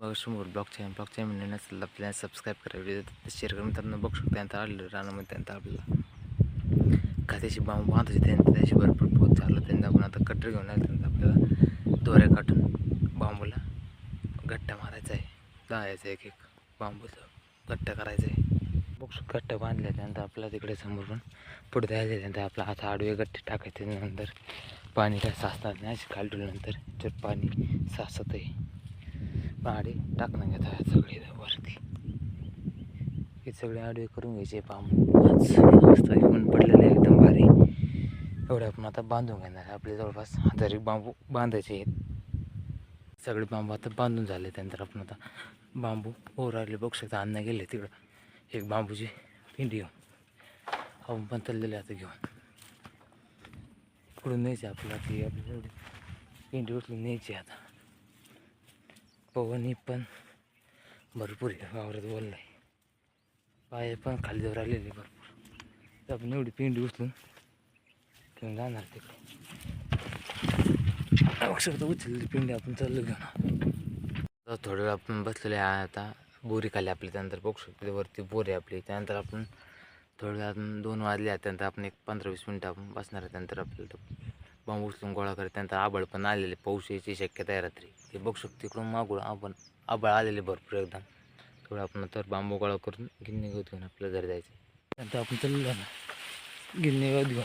बघा समोर block channel block channel नसेल आपल्याला सबस्क्राईब करा व्हिडिओ शेअर करून त्यांना बघू शकता त्यांना आलेलं रानामध्ये त्यानंतर आपल्याला खात्याशी बांबू बांधायची त्यानंतर त्याशी भरपूर पोत झालं त्यांना आपण आता कटर घेऊन आलं त्यानंतर आपल्याला दोऱ्या काढून बांबूला गट्टा मारायचा आहे. लावायचा एक एक बांबूचं गट्टा करायचं आहे. बघू गट्टा बांधल्या त्यानंतर आपल्याला तिकडे समोरून पुढे द्यायचं त्यानंतर आपला हात आडवे गट्टे टाकायचे नंतर पाणी काय साचणार नाही अशी खाली ठेवल्यानंतर जर पाणी साचत आहे आडे टाकणं घेत आहे सगळे वरती. हे सगळे आडवे करून घ्यायचे बांबू आज मस्त येऊन पडलेले आहे एकदम भारी. एवढे आपण आता बांधून घेणार आहे. आपले जवळपास हजार एक बांबू बांधायचे आहेत. सगळे बांबू आता बांधून झाले त्यानंतर आपण आता बांबू वर बघू शकता अन्न गेले तिकडं. एक बांबूची पिंडी घेऊन. आपण पण चाललेले आता घेऊन. इकडून न्यायचे आपल्याला ती आपली पिंडी उचलून न्यायची आता. पवनी पण भरपूर आहे. वावरात बोललं आहे पाय पण खाली जवळ आलेले भरपूर. तर आपण एवढी पिंडी उचलून घेऊन जाणार तिकडे. अक्षर उचलली पिंडी आपण चाललो घेऊन. थोडं वेळ आपण बसलेले आहे. आता बोरी खाली आपली त्यानंतर बघू शकतो. वरती बोरी आपली. त्यानंतर आपण थोडं वेळ दोन वाजले आहेत त्यानंतर आपण एक पंधरा वीस मिनटं आपण बसणार आहे. त्यानंतर आपल्याला तो उचलून गोळा करत त्यानंतर आबळ पण आलेले पाऊस यायची शक्यता आहे रात्री. ते बघू शकतो इकडून मागून आपण आबळ आलेले भरपूर एकदम. थोडं आपण तर बांबू गोळा करून गिन्नी घेऊन आपल्या घरी जायचं त्यानंतर आपण चाललो ना गिन्नी घेऊन.